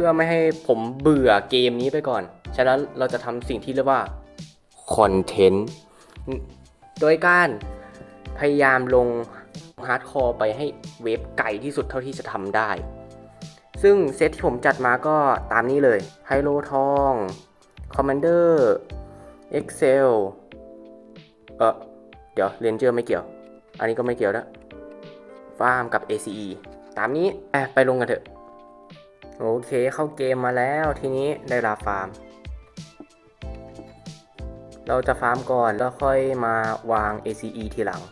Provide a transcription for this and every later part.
พื่อไม่ให้ผมเบื่อเกมนี้ไปก่อน ฉะนั้นเราจะทำสิ่งที่เรียกว่าคอนเทนต์ โดยการพยายามลงฮาร์ดคอร์ไปให้เวฟไกลที่สุดเท่าที่จะทำได้ ซึ่งเซตที่ผมจัดมาก็ตามนี้เลยไฮโลทอง Commander Excel เออเดี๋ยวเรนเจอร์ไม่เกี่ยว อันนี้ก็ไม่เกี่ยวแล้วฟาร์มกับ ACE ตามนี้ไปลงกันเถอะ โอเคเข้าเกมมาแล้วทีนี้ได้ลาฟาร์ม เราจะฟาร์มก่อนแล้วค่อยมาวาง ACE ทีหลัง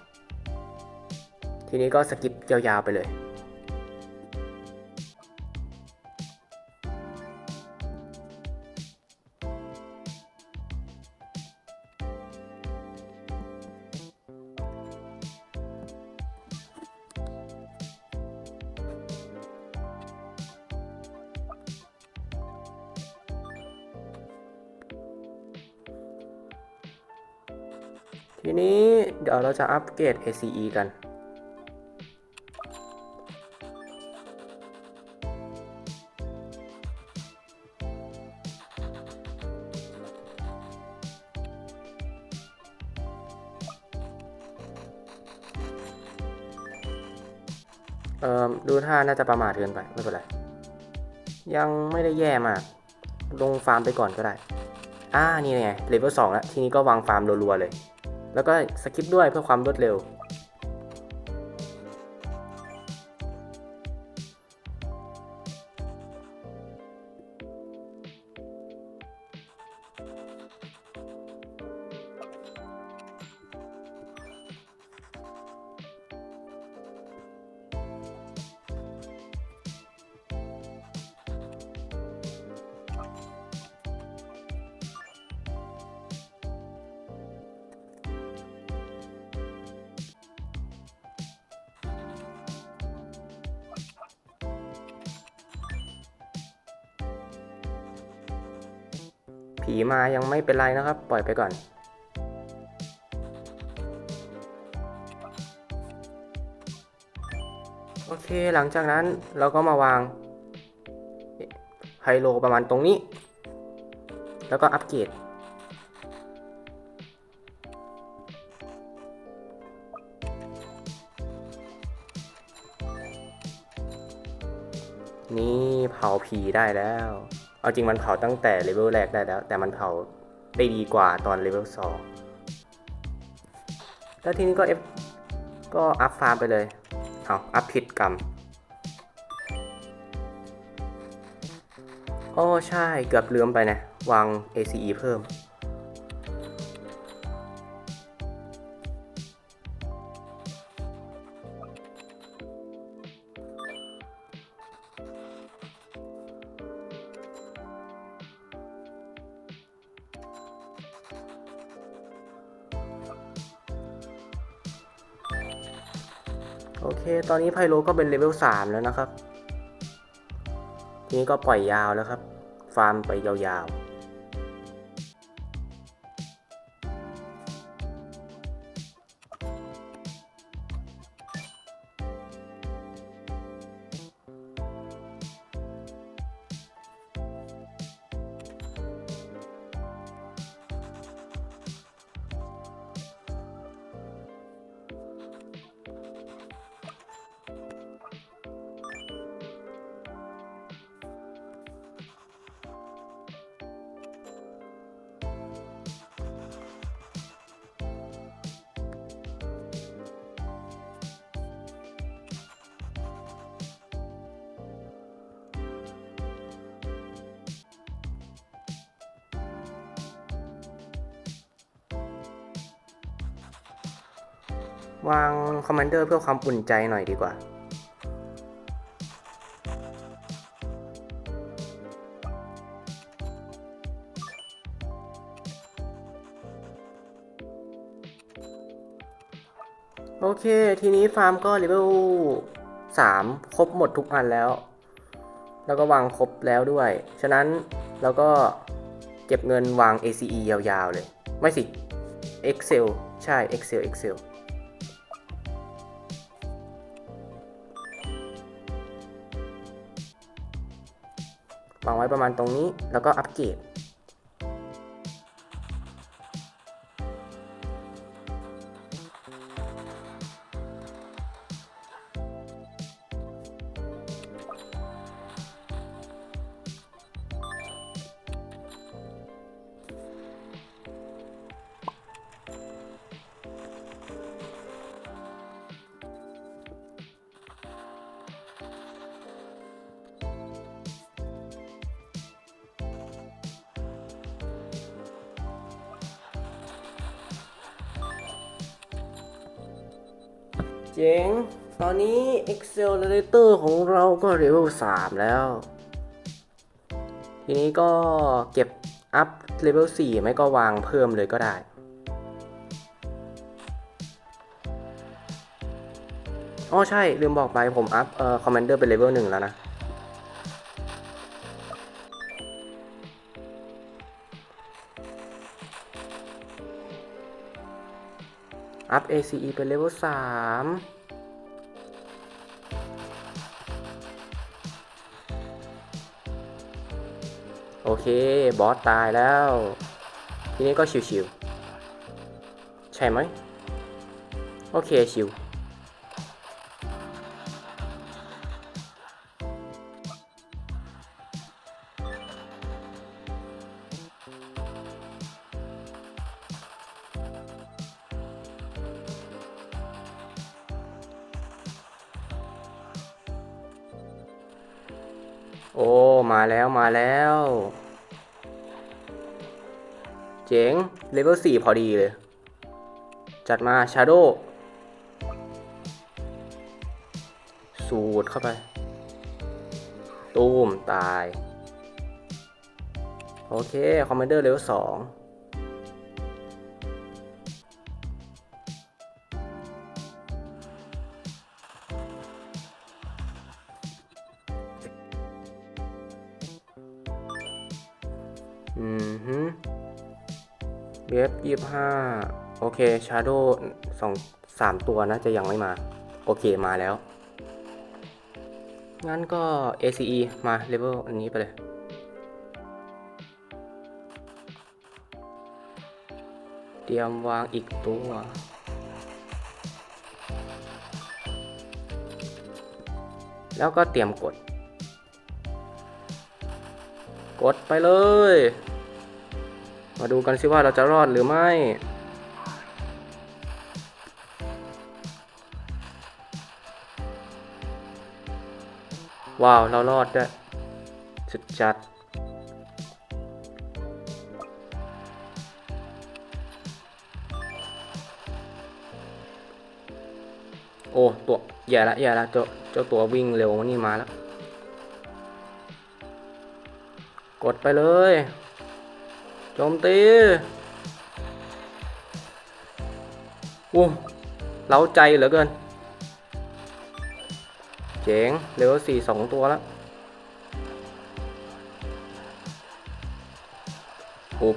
ทีนี้ก็สกิปยาวๆไปเลย ทีนี้เดี๋ยวเราจะอัปเกรด ACE กัน เอ่อ ดูท่าน่าจะประมาทเกินไป ไม่เป็นไร ยังไม่ได้แย่มาก ลงฟาร์มไปก่อนก็ได้ อ่า นี่ไง เลเวล2แล้ว ทีนี้ก็วางฟาร์มรัวๆเลย แล้วก็สคิปด้วยเพื่อความรวดเร็ว ผีมายังไม่เป็นไรนะครับ ปล่อยไปก่อน โอเคหลังจากนั้นเราก็มาวางไฮโลประมาณตรงนี้ แล้วก็อัปเกรดนี่เผาผีได้แล้ว เอาจริงมันเผาตั้งแต่เลเวลแรกได้แล้ว แต่มันเผาได้ดีกว่าตอนเลเวลสองแล้วทีนี้ก็เอฟก็อัพฟาร์มไปเลย เอาอัพผิดกรรมโอ้ใช่เกือบลืมไปนะ วาง ACE เพิ่ม อนนี้ไพโรก็เป็นเลเวล3แล้วนะครับ ทีนี้ก็ปล่อยยาวแล้วครับ ฟาร์มไปยาวๆ วางคอมมานเดอร์เพื่อความอุ่นใจหน่อยดีกว่า โอเค ทีนี้ฟาร์มก็เลเวล3 ครบหมดทุกอันแล้ว แล้วก็วางครบแล้วด้วย ฉะนั้นเราก็เก็บเงินวาง ACE ยาวๆเลย ไม่สิ Excel ใช่ Excel Excel วางไว้ประมาณตรงนี้ แล้วก็อัปเกรด เจ๋ง ตอนนี้ Accelerator ของเราก็เลเวล3 แล้ว ทีนี้ก็เก็บอัพเลเวล4ไม่ก็วางเพิ่มเลยก็ได้ อ๋อใช่ ลืมบอกไปผมอัพเอ่อคอมมานเดอร์เป็นเลเวล1แล้วนะ อัพ ACE เป็นเลเวล3โอเค บอสตายแล้ว ทีนี้ก็ชิวๆใช่ไหม โอเค ชิว โอ้ มาแล้วมาแล้ว เจ๋ง เลเวลสี่พอดีเลย จัดมาชาโดสูดเข้าไป ตูมตาย โอเค คอมมานเดอร์เลเวลสอง ยี่ห้าโอเคชาร์โดสองสามตัวนะจะยังไม่มา โอเคมาแล้ว งั้นก็ ACE มาเลเวลอันนี้ไปเลย เตรียมวางอีกตัว แล้วก็เตรียมกด กดไปเลย มาดูกันสิว่าเราจะรอดหรือไม่ ว้าว เรารอดด้วยสุดจัดโอ้ ตัวแย่ละแย่ละเจ้าเจ้าตัววิ่งเร็วนี่มาแล้ว กดไปเลย โจมตี โอ้เล้าใจเหลือเกิน เจ๋งเลเวลสี่สองตัวแล้วอุ๊บ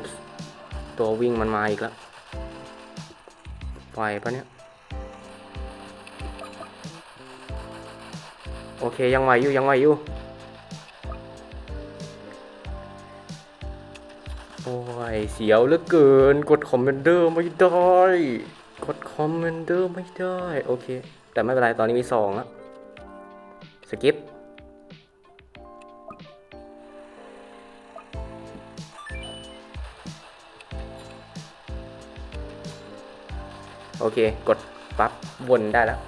ตัววิ่งมันมาอีกแล้วไหวปะเนี่ย โอเคยังไหวอยู่ยังไหวอยู่ ยเสียวเหลือเกิน กดคอมเมนเดอร์ไม่ได้ กดคอมเมนเดอร์ไม่ได้ โอเค แต่ไม่เป็นไรตอนนี้มีสองล้วสกิปโอเค กดปั๊บวนได้แล้ว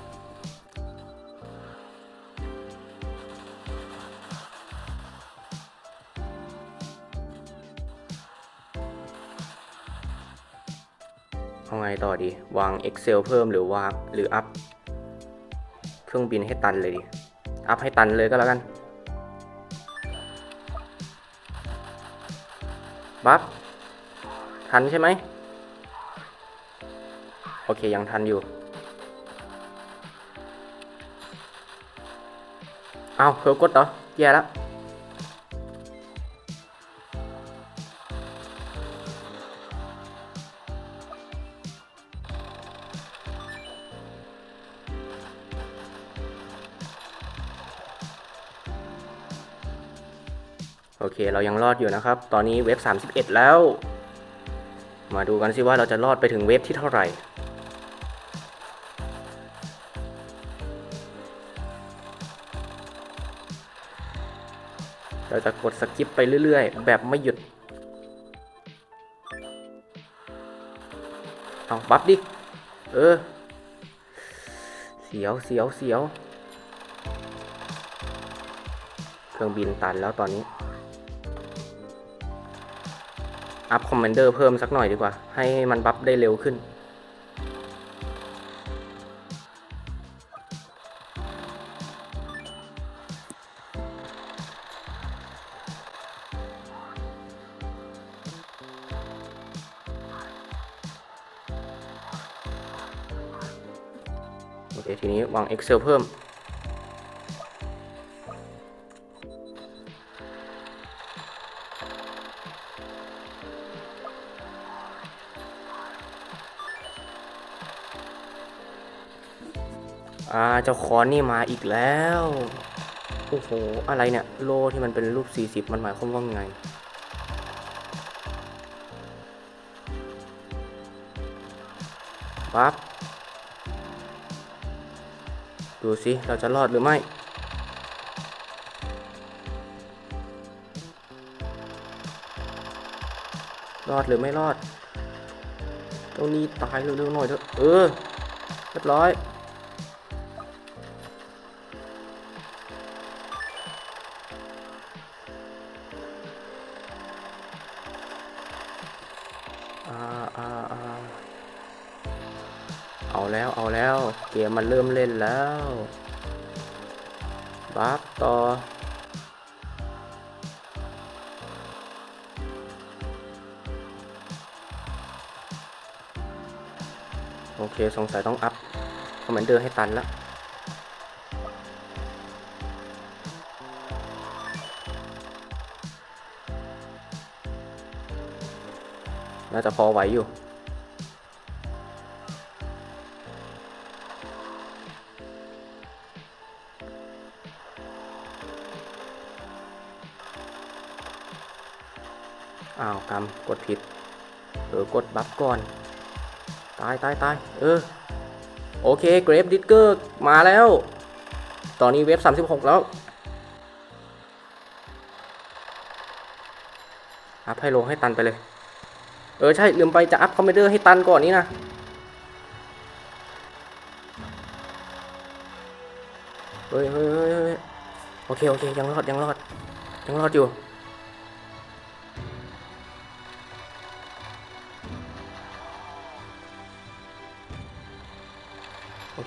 ต่อดี วาง Excel เพิ่มหรือวางหรืออัพเครื่องบินให้ตันเลยดีอัพให้ตันเลยก็แล้วกันบัฟทันใช่ไหมโอเค ยังทันอยู่ เอาเพิ่มกดเหรอแย่แล้ว โอเค เรายังรอดอยู่นะครับ ตอนนี้เว็บ 31 แล้ว มาดูกันสิว่าเราจะรอดไปถึงเว็บที่เท่าไหร่ เราจะกดสกิปไปเรื่อยๆ แบบไม่หยุด เอาบัฟดิ เออ เสียวเสียวเสียว เครื่องบินตันแล้วตอนนี้ อัพคอมมานเดอร์เพิ่มสักหน่อยดีกว่า ให้มันบัฟได้เร็วขึ้น โอเค ทีนี้วาง Excel เพิ่ม อ่าเจ้าคอนนี่มาอีกแล้ว โอ้โห อะไรเนี่ย โลที่มันเป็นรูป 40 มันหมายความว่าไง ปั๊บ ดูสิ เราจะรอดหรือไม่ รอดหรือไม่รอด ตรงนี้ตายเร็วๆหน่อยเถอะ เออ เรียบร้อย แล้ว เกมมันเริ่มเล่นแล้วบัฟต่อโอเค สงสัยต้องอัพคอมมนเดอร์ให้ตันแล้ว น่าจะพอไหวอยู่ อ้าวกำกดผิด เออกดบัฟก่อน ตายตายตายเออ โอเคเกรฟดิสเกอร์มาแล้ว ตอนนี้เว็บ36 แล้ว อัพให้ลงให้ตันไปเลย เออ ใช่ ลืมไปจะอัพคอมเมเดอร์ให้ตันก่อนนี้นะเฮ้ยเฮ้ยเฮ้ยเฮ้ยโอเค โอเค ยังรอด ยังรอด ยังรอดอยู่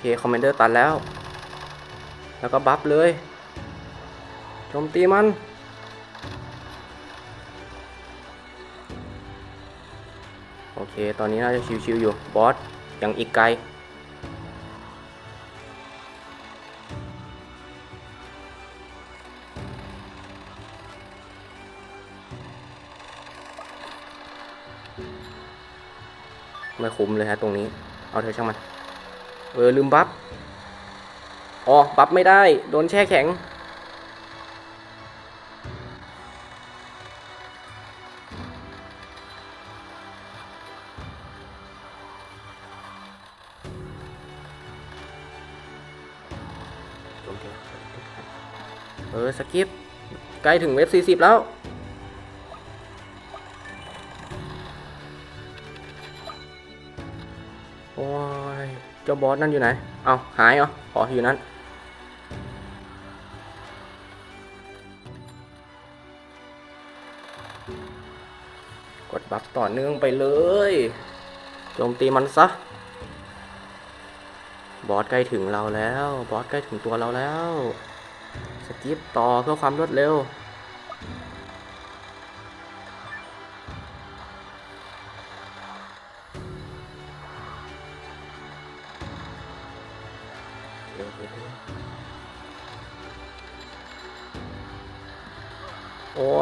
คคอมเมนเดอร์ตัดแล้ว แล้วก็บัฟเลยโจมตีมัน โอเค ตอนนี้น่าจะชิวๆอยู่ บอสยังอีกไกล ไม่คุ้มเลยฮะตรงนี้ เอาเธอช่างมัน เออลืมบัฟอ๋อ บัฟไม่ได้ โดนแช่แข็ง เออ สกิป ใกล้ถึงเว็บ 40 แล้วาบอสนั่นอยู่ไหน เอาหายเหรออ๋ออยู่นั่นกดบัฟต่อเนื่องไปเลย โจมตีมันซะ บอสใกล้ถึงเราแล้ว บอสใกล้ถึงตัวเราแล้ว สกิปต่อเพื่อความรวดเร็ว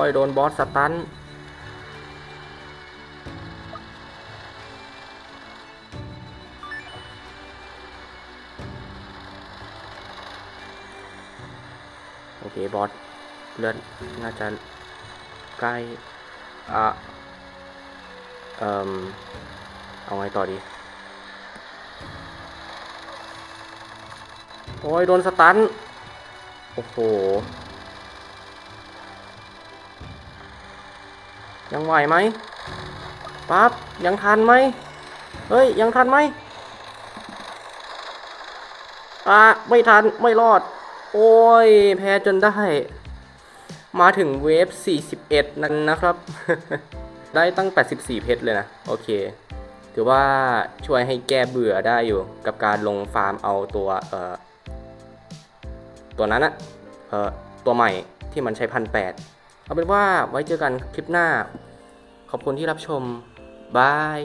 ยโดนบอสสตันโอเคบอสเลือดน่าจะใกล้อะเอ่มเอาไงต่อดี โอ้ยโดนสตัน โอ้โห ยังไหวไหมปั๊บยังทันไหมเฮ้ย ยังทันไหมอะไม่ทัน ไม่รอด โอ้ย แพ้จนได้ มาถึงเวฟ 41 นั้นนะครับ ได้ตั้ง 84 เพชรเลยนะ โอเค ถือว่าช่วยให้แก้เบื่อได้อยู่ กับการลงฟาร์มเอาตัว เอ่อ ตัวนั้นอะเอ่อ ตัวใหม่ที่มันใช้พันแปด เอาเป็นว่าไว้เจอกันคลิปหน้า ขอบคุณที่รับชมบาย